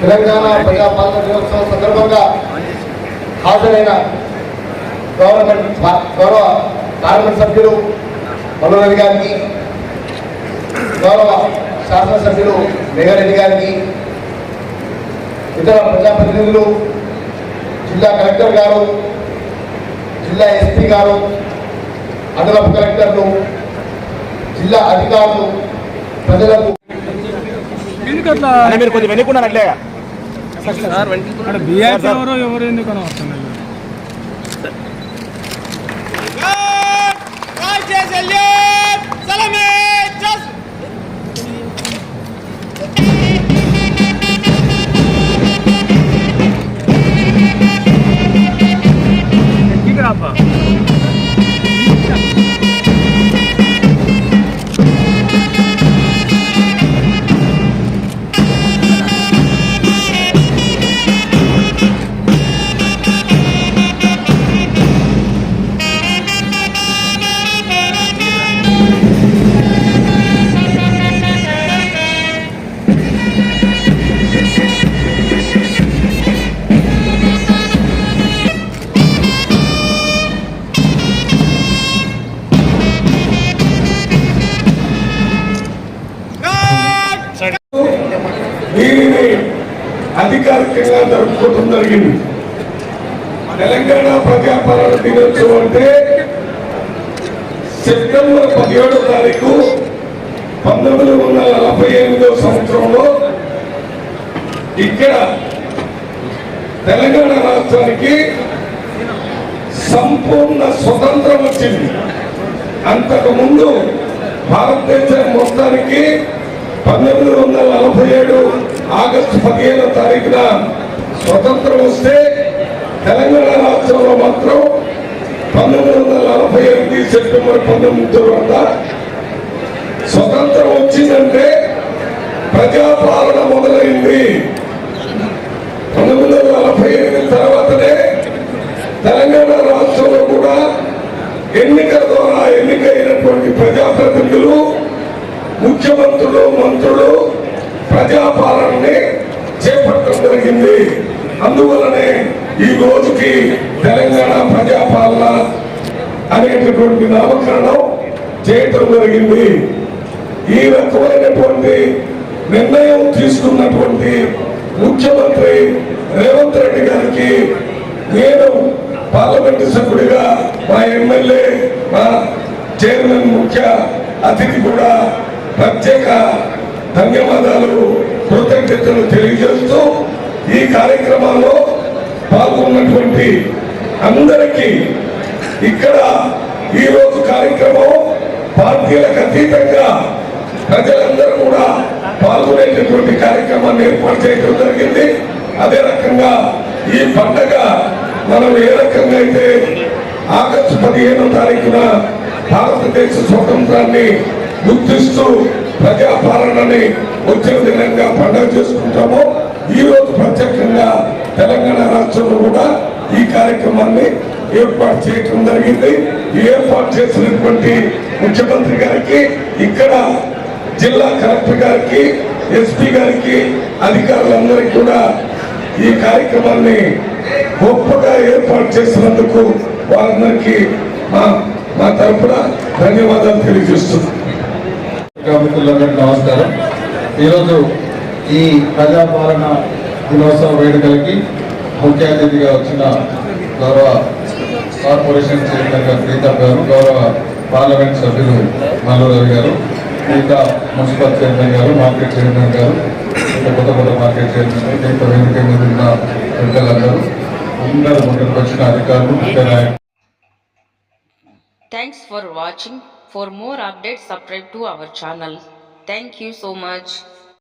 తెలంగాణ ప్రజాపాలన దినోత్సవం సందర్భంగా హాజరైన గవర్నమెంట్ గౌరవ పార్లమెంట్ సభ్యులు మల్లురెడ్డి గారికి గౌరవ శాసనసభ్యులు మేఘారెడ్డి గారికి ఇతర ప్రజాప్రతినిధులు జిల్లా కలెక్టర్ గారు జిల్లా ఎస్పీ గారు అదనపు కలెక్టర్లు జిల్లా అధికారులు ప్రజలకు అన్న మీరు కొంచెం అక్కడ బీఆర్సీ ఎవరో ఎవరు ఎందుకు అని వస్తున్నారు అధికారికంగా జరుపుకోవడం జరిగింది. తెలంగాణ ప్రజాపాలన దినోత్సవం అంటే సెప్టెంబర్ పదిహేడో తారీఖు పంతొమ్మిది వందల నలభై ఎనిమిదో సంవత్సరంలో ఇక్కడ తెలంగాణ రాష్ట్రానికి సంపూర్ణ స్వతంత్రం వచ్చింది. అంతకు ముందు భారతదేశం మొత్తానికి పంతొమ్మిది వందల నలభై ఏడు ఆగస్టు పదిహేనో తారీఖున స్వతంత్రం వస్తే తెలంగాణ రాష్ట్రంలో మాత్రం పంతొమ్మిది వందల నలభై ఎనిమిది సెప్టెంబర్ పంతొమ్మిది తర్వాత స్వతంత్రం వచ్చిందంటే ప్రజాపాలన మొదలైంది. పంతొమ్మిది వందల నలభై ఎనిమిది తర్వాతనే తెలంగాణ రాష్ట్రంలో కూడా ఎన్నికల ద్వారా ఎన్నికైనటువంటి ప్రజాప్రతినిధులు ముఖ్యమంత్రులు మంత్రులు ప్రజాపాలనని చేపట్టడం జరిగింది అందువలనే ఈ రోజుకి తెలంగాణ ప్రజాపాలన అనేటటువంటి నామకరణం చేయటం జరిగింది. ఈ రకమైనటువంటి నిర్ణయం తీసుకున్నటువంటి ముఖ్యమంత్రి రేవంత్ రెడ్డి గారికి నేను పార్లమెంటు సభ్యుడిగా మా ఎమ్మెల్యే మా చైర్మన్ ముఖ్య అతిథి కూడా ప్రత్యేక ధన్యవాదాలు కృతజ్ఞతలు తెలియజేస్తూ ఈ కార్యక్రమాలు పాల్గొన్నటువంటి అందరికీ ఇక్కడ ఈరోజు కార్యక్రమం పార్టీలకు అతీతంగా ప్రజలందరూ కూడా పాల్గొనేటటువంటి కార్యక్రమాన్ని ఏర్పాటు చేయడం జరిగింది. అదే రకంగా ఈ పండగ మనం ఏ రకంగా అయితే ఆగస్టు పదిహేనో తారీఖున భారతదేశ స్వతంత్రాన్ని గుర్తిస్తూ ప్రజాపాలనని వచ్చిన దినంగా పండుగ చేసుకుంటామో ఈ రోజు ప్రత్యేకంగా తెలంగాణ రాష్ట్రంలో కూడా ఈ కార్యక్రమాన్ని ఏర్పాటు చేయటం జరిగింది. ఏర్పాటు చేసినటువంటి ముఖ్యమంత్రి గారికి ఇక్కడ జిల్లా కలెక్టర్ గారికి ఎస్పీ గారికి అధికారులందరికీ కూడా ఈ కార్యక్రమాన్ని గొప్పగా ఏర్పాటు చేసినందుకు వారందరికీ మా మా తరఫున ధన్యవాదాలు తెలియజేస్తున్నాం. నమస్కారం. ఈరోజు ఈ ప్రజాపాలన దినోత్సవ వేడుకలకి ముఖ్య అతిథిగా వచ్చిన గౌరవ కార్పొరేషన్ చైర్మన్ గారు ప్రీతమ్ గారు గౌరవ పార్లమెంట్ సభ్యులు మల్లు గారు ఇంకా మున్సిపల్ చైర్మన్ గారు మార్కెట్ చైర్మన్ గారు ఇంకా కొత్త కొత్త మార్కెట్ చైర్మన్ ఇంకా వేదిక మీద ఉన్న పెద్దలందరూ అందరూ ముందుకు వచ్చిన అధికారులు ముఖ్య నాయకులు Thanks for watching. For more updates, subscribe to our channel. Thank you so much.